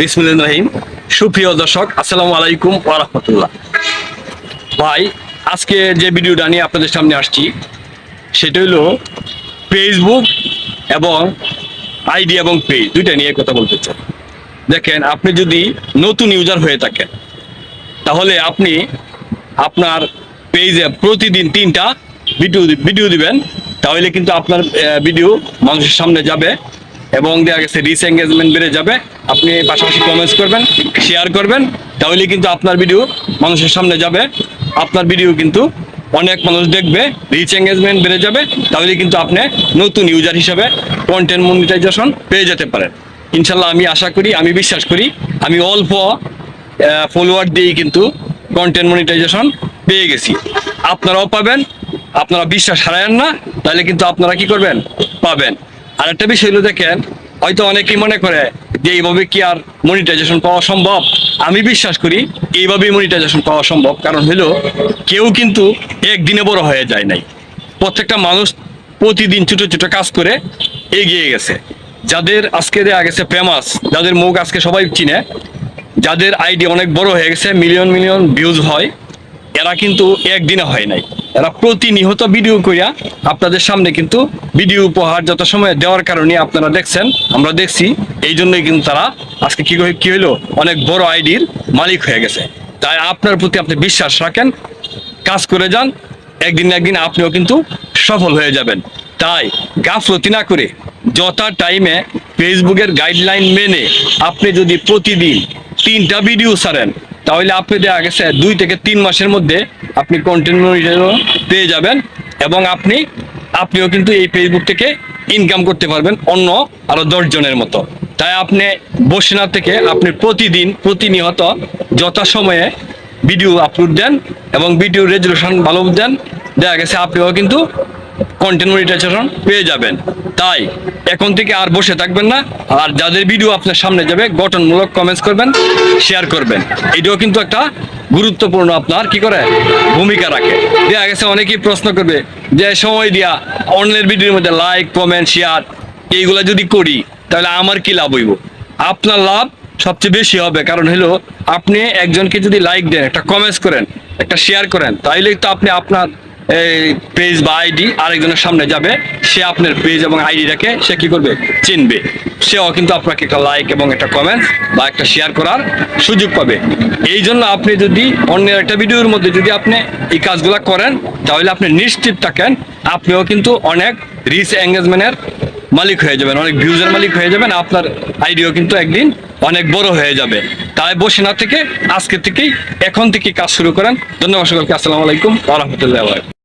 বিসমিল্লাহির রহিম। সুপ্রিয় দর্শক, আসসালামু আলাইকুম রাহমাতুল্লাহ। ভাই, আজকে যে ভিডিওটা নিয়ে আপনাদের সামনে আসছি, সেটা হলো ফেসবুক এবং আইডি এবং পেজ দুইটা নিয়ে কথা বলতে চাই। দেখেন, আপনি যদি নতুন ইউজার হয়ে থাকেন, তাহলে আপনি আপনার পেজে প্রতিদিন তিনটা ভিডিও ভিডিও দিবেন, তাহলে কিন্তু আপনার ভিডিও মানুষের সামনে যাবে। এবং দেখা গেছে রিচ এঙ্গেজমেন্ট বেড়ে যাবে। আপনি পাশাপাশি কমেন্টস করবেন শেয়ার করবেন, তাহলে কিন্তু আপনার ভিডিও মানুষের সামনে যাবে। আপনার ভিডিও কিন্তু অনেক মানুষ দেখবে রিচ এঙ্গেজমেন্ট বেড়ে যাবে, তাহলে কিন্তু আপনি নতুন ইউজার হিসাবে কন্টেন্ট মনিটাইজেশন পেয়ে যেতে পারেন। ইনশাল্লাহ আমি আশা করি, আমি বিশ্বাস করি, আমি অল্প ফলোয়ার দিয়েই কিন্তু কন্টেন্ট মনিটাইজেশন পেয়ে গেছি। আপনারাও পাবেন, আপনারা বিশ্বাস হারায়েন না, তাহলে কিন্তু আপনারা কি করবেন? পাবেন। আর একটা বিষয় হলো দেখেন, হয়তো অনেকেই মনে করে যে এইভাবে কি আর মনিটাইজেশন পাওয়া সম্ভব? আমি বিশ্বাস করি এইভাবেই মনিটাইজেশন পাওয়া সম্ভব। কারণ হলো, কেউ কিন্তু একদিনে বড় হয়ে যায় নাই। প্রত্যেকটা মানুষ প্রতিদিন ছোট ছোট কাজ করে এগিয়ে গেছে। যাদের আজকে দেয়া গেছে ফেমাস যাদের মুখ আজকে সবাই চিনে, যাদের আইডি অনেক বড় হয়ে গেছে মিলিয়ন মিলিয়ন ভিউজ হয় এরা কিন্তু একদিনে হয় নাই। এরা প্রতিনিহত ভিডিও করিয়া আপনাদের সামনে কিন্তু ভিডিও উপহার যত সময় দেওয়ার কারণে আপনারা দেখছেন, আমরা দেখছি, এই জন্যই কিন্তু তারা আজকে কি কি হইল? অনেক বড় আইডির মালিক হয়ে গেছে। তাই আপনার প্রতি আপনি বিশ্বাস রাখেন, কাজ করে যান, একদিন একদিন আপনিও কিন্তু সফল হয়ে যাবেন। তাই গাফলতি না করে যথা টাইমে ফেসবুকের গাইডলাইন মেনে আপনি যদি প্রতিদিন তিনটা ভিডিও ছাড়েন তাহলে আপনি দেখা গেছে দুই থেকে তিন মাসের মধ্যে আপনি কন্টেন্ট পেয়ে যাবেন এবং আপনি, আপনিও কিন্তু এই ফেসবুক থেকে ইনকাম করতে পারবেন অন্য আরও দশ জনের মতো। তাই আপনি বসে না থেকে আপনি প্রতিদিন, প্রতিনিয়ত যথাসময়ে ভিডিও আপলোড দেন এবং ভিডিও রেজুলেশন ভালো দেন, দেখা গেছে আপনিও কিন্তু কন্টেন্ট মনিটাইজেশন পেয়ে যাবেন। তাই এখন থেকে আর বসে থাকবেন না। আর যাদের ভিডিও আপনার সামনে যাবে, গঠনমূলক কমেন্টস করবেন শেয়ার করবেন। এটাও কিন্তু একটা গুরুত্বপূর্ণ আপনার, কি করে? ভূমিকা রাখে। দেখা গেছে অনেকেই প্রশ্ন করবে, যে সময় দিয়া অন্যের ভিডিওর মধ্যে লাইক কমেন্ট শেয়ার এইগুলা যদি করি, তাহলে আমার কি লাভ হইব? আপনার লাভ সবচেয়ে বেশি হবে। কারণ হলো, আপনি একজনকে যদি লাইক দেন, একটা কমেন্টস করেন, একটা শেয়ার করেন, তাইলে তো আপনি আপনার পেজ বা আইডি আরেকজনের সামনে যাবে, সে আপনার পেজ এবং আইডিটাকে সে কি করবে? চিনবে। সেও কিন্তু আপনাকে একটা লাইক এবং একটা কমেন্ট বা একটা শেয়ার করার সুযোগ পাবে। এই জন্য আপনি যদি অন্যের একটা ভিডিওর মধ্যে যদি আপনি এই কাজগুলো করেন, তাহলে আপনি নিশ্চিত থাকেন, আপনিও কিন্তু অনেক রিচ এঙ্গেজমেন্টের মালিক হয়ে যাবেন, অনেক ভিউজের মালিক হয়ে যাবেন, আপনার আইডিও কিন্তু একদিন অনেক বড় হয়ে যাবে। তাই বসে না থেকে আজকে থেকেই এখন থেকে কাজ শুরু করেন। ধন্যবাদ সকলকে, আসসালামু আলাইকুম বারাকাতুহু।